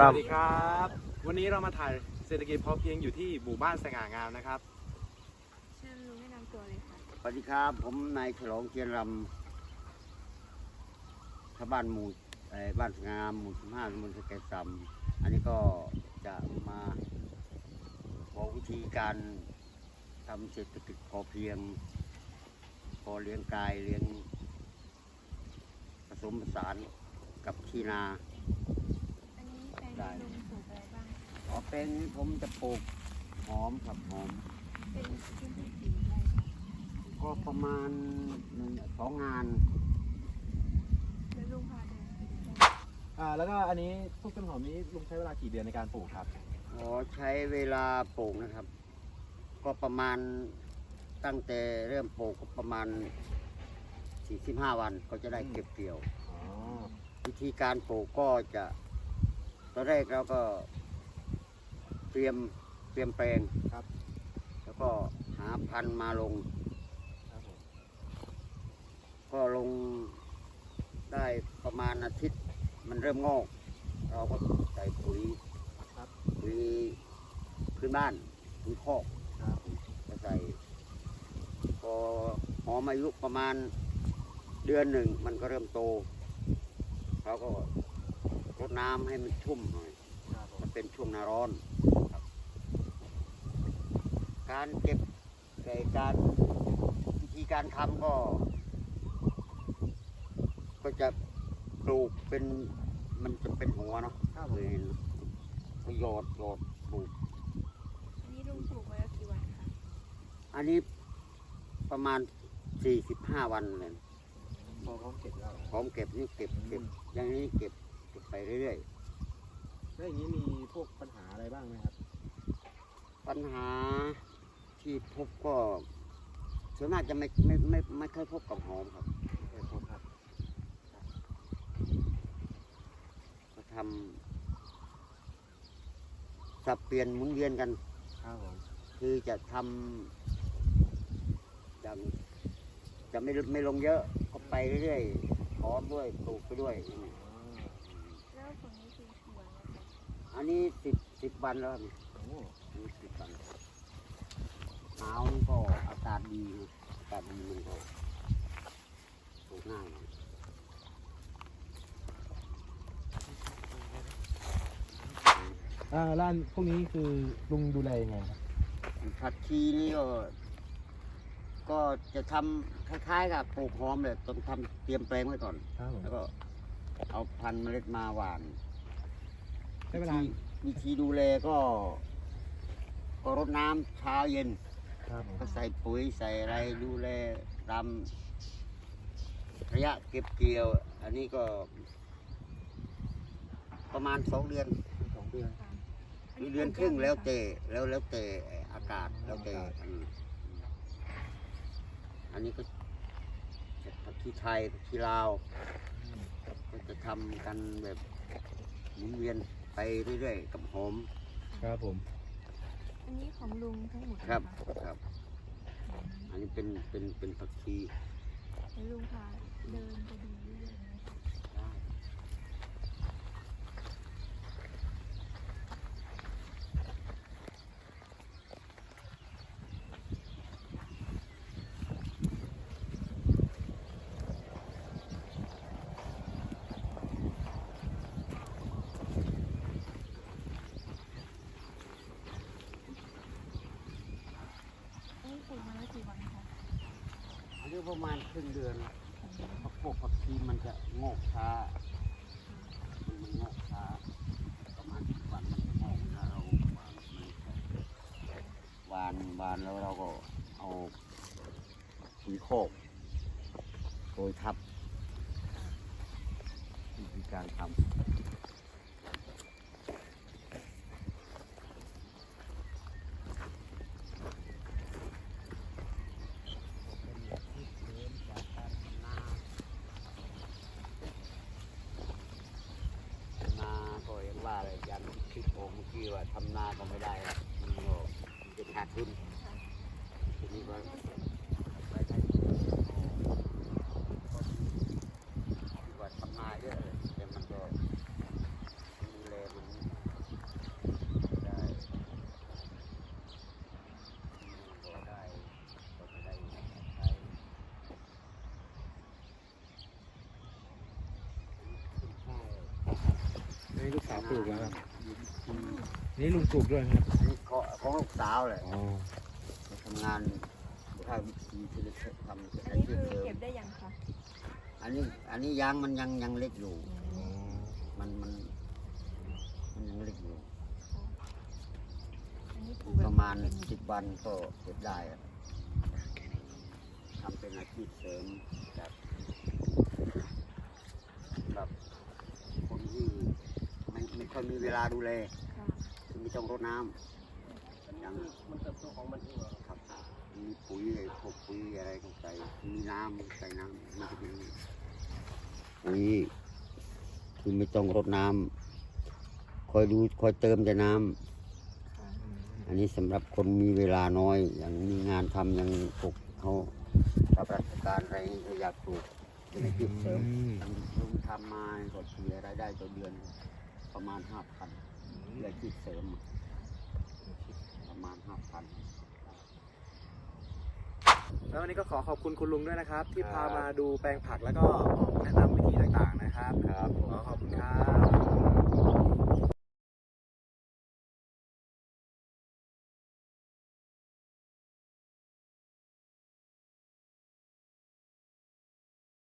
ครัสบวัสดีครับ วันนี้เรามาถ่ายเศรษฐกิจพอเพียงอยู่ที่หมู่บ้านสง่างามนะครับเชิญลุงแนะนำตัวเลยค่ะสวัสดีครับ ผมนายฉลองเจียนรำชาวบ้านหมู่เอ่อบ้านสงามหมู่สิบห้าตำบลสะเก็ดซำอันนี้ก็จะมาบอกวิธีการทำเศรษฐกิจพอเพียง พอเลี้ยงกายเลี้ยงผสมผสานกับที่นาอันนี้แปลง ได้ที่ลุงปลูกอะไรบ้าง อ๋อเป็นนี้ผมจะปลูกหอมครับหอม เป็นพื้นที่กี่ไร่คะก็ประมาณหนึ่งสองงานแล้วลุงพาเดินไปดูได้ อ่าแล้วก็อันนี้พวกต้นหอมนี้ลุงใช้เวลากี่เดือนในการปลูกครับ อ๋อใช้เวลาปลูกนะครับ ก็ประมาณตั้งแต่เริ่มปลูกก็ประมาณ 45 วันก็จะได้เก็บเกี่ยว อ๋อ วิธีการปลูกก็จะ ตอนแรกเราก็เตรียมเตรียมแปลงครับ แล้วก็หาพันธุ์มาลง ครับผมก็ลงได้ประมาณอาทิตย์มันเริ่มงอก เราก็ใส่ปุ๋ยครับ ปุ๋ยพื้นบ้านปุ๋ยคอกครับก็ใส่พอหอมอายุประมาณเดือนหนึ่งมันก็เริ่มโตเราก็ รดน้ำให้มันชุ่มหน่อยครับผมมันเป็นช่วงหน้าร้อนครับการเก็บในการวิธีการทำก็ ก็จะปลูกเป็นมันจะเป็นหัวเนาะครับผเลยมก็โยดโยดปลูก อันนี้ลุงปลูกไว้แล้วกี่วันคะ อันนี้ประมาณสี่สิบห้าวันเลยพอพร้อมเก็บแล้วพร้อมเก็บนี่เก็บเก็บอย่างนี้เก็บ เก็บไปเรื่อยแล้วอย่างนี้มีพวกปัญหาอะไรบ้างไหมครับ ๆ ปัญหาที่พบก็ส่วนมากจะไม่ไม่ไม่ไม่ค่อยพบกับหอมครับเออพบครับก็ทำสับเปลี่ยนหมุนเวียนกัน ครับผมคือจะทำอย่างจะไม่ไม่ลงเยอะ ก็ไปเรื่อยๆหอมด้วยปลูกไปด้วยอ๋อแล้วผลนี้คือกี่วันแล้วคะ อันนี้สิบสิบวันแล้วครับโอ้อันนี้สิบวันหนาวนี่ก็อากาศดีนะอากาศดีมันก็ปลูกง่ายอ่าร้านพวกนี้คือลุงดูแลยังไงครับผักชีนี่ก็ ก็จะทำคล้ายๆกับปลูกหอมเลยต้องทำเตรียมแปลงไว้ก่อน ครับผมแล้วก็เอาพันธุ์เมล็ดมาหว่าน ใช้เวลาวิธีดูแลก็ ก็รดน้ำเช้าเย็น ครับผมก็ใส่ปุ๋ยใส่อะไรดูแลตามระยะเก็บเกี่ยว อันนี้ก็ ประมาณสองเดือนสองเดือนค่ะหรือเดือนครึ่งแล้วแต่แล้วแล้วแต่อากาศแล้วแต่อันอันนี้ก็จะผักชีไทยผักชีลาว ก็จะทำกันแบบหมุนเวียน ไปเรื่อยๆกับหอม ครับผม อันนี้ของลุงทั้งหมดครับนะะครับ อันนี้เป็นเป็นเป็นผักชีแล้วลุงพาเดินไปดูเรื่อยๆนะคะ อันนี้ปลูกมาแล้วกี่วันคะ อันนี้ ประมาณครึ่งเดือนเพระพวกผักชีมันจะงอกช้า มันงอกช้า ประมาณสิบวันมันงอกถ้าเราหวานมันหวานหวานแล้วเราก็เอาปุ๋ยโคกโรยทับวิธีการทำำนาก็ไม่ได้มันก็เป็นขาดทุนทีนี้ก็ไปว่าทำนาเยอะลยแต่มันก็มีแรงมันได้ก็ได้ก็ไม่ได้ใช้นี่ลูกสาวปลูกแล้ว นี่ลุงปลูกด้วยครับอันนี้ของของลูกสาวเลยอ๋อทำงานถ้าวิธีที่จะทำจะอันได้นี้เพิ่คือมเติเก็มบได้ยังคะอันนี้อันนี้ยางมันยังยังเล็กอยู่อ๋อมันมันมันยังเล็กอยู่ อันนี้ปลูกประมาณสิบวันก็เก็บได้อะทำเป็นอาชีพเสริมแบบแบบคนที่ไม่ไม่ค่อยมี เวลาดูแลค่ะคือไม่ต้องรดน้ำอย่างมันเติบโตของมันเองครับมีปุ๋ยไอ้พวกปุ๋ยอะไรก็ใส่มีน้ำใส่น้ำมันจะมีปุ๋ยคือไม่ต้องรดน้ำคอยดูคอยเติมแต่น้ำค่ะอันนี้สำหรับคนมีเวลาน้อยอย่างมีงานทำอย่างปลูกเขารับราชการอะไรเขาอยากปลูกเป็นอาชีพเสริมอืมทำลุงทำมาก็เสียรายได้ต่อเดือน ประมาณห้าพันเป็นอาชีพเสริมประมาณห้าพันแล้ววันนี้ก็ขอขอบคุณคุณลุงด้วยนะครับ ที่ครัพาบมาดูแปลงผักแล้วก็แนะนำวิธีต่างๆนะครับครับขอขอบคุณครับ